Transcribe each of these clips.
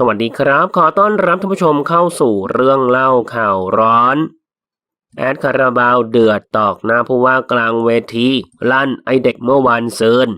สวัสดีครับ ขอต้อนรับท่านผู้ชมเข้าสู่เรื่องเล่าข่าวร้อน แอดคาราบาวเดือดตอกหน้าผู้ว่ากลางเวที ลั่นไอเด็กเมื่อวานเซิน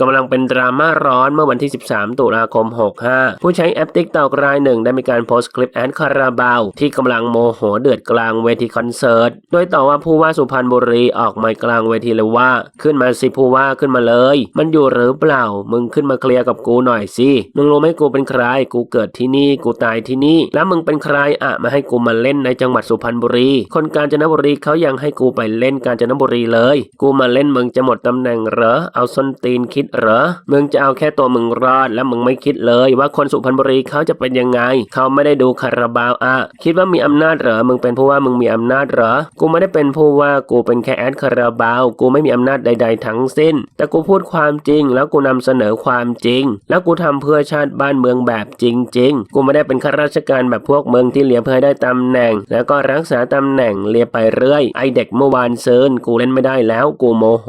กำลังเป็นดราม่าร้อนเมื่อวันที่ 13 ตุลาคม 65 ผู้ใช้แอปติ๊กตอกรายหนึ่งได้มีการโพสต์คลิปแอดคาราบาวที่กำลังโมโหเดือดกลางเวทีคอนเสิร์ต โดยต่อว่าผู้ว่าสุพรรณบุรีออกมากลางเวทีเลยว่า ขึ้นมาสิผู้ว่าขึ้นมาเลย มันอยู่หรือเปล่า มึงขึ้นมาเคลียร์กับกูหน่อยสิมึงรู้ไหมกูเป็นใคร กูเกิดที่นี่ กูตายที่นี่ แล้วมึงเป็นใครอะมาให้กูมาเล่นในจังหวัดสุพรรณบุรี คนกาญจนบุรีเขายังให้กูไปเล่นกาญจนบุรีเลย กูมาเล่นมึงจะหมดตำแหน่งเหรอ เอาส้นตีนคิดเหรอ มึงจะเอาแค่ตัวมึงรอด แล้วมึงไม่คิดเลยว่าคนสุพรรณบุรีเขาจะเป็นยังไง เขาไม่ได้ดูคาราบาวอะคิดว่ามีอำนาจเหรอ มึงเป็นผู้ว่ามึงมีอำนาจเหรอ กูไม่ได้เป็นผู้ว่ากูเป็นแค่แอดคาราบาว กูไม่มีอำนาจใด ๆ ทั้งสิ้น แต่กูพูดความจริง แล้วกูนำเสนอความจริง แล้วกูทำเพื่อชาติบ้านเมืองแบบจริง ๆ กูไม่ได้เป็นข้าราชการแบบพวกเมืองที่เลียเพื่อได้ตำแหน่ง แล้วก็รักษาตำแหน่งเลียไปเรื่อย ไอเด็กเมื่อวานเซินกูเล่นไม่ได้แล้ว กูโมโห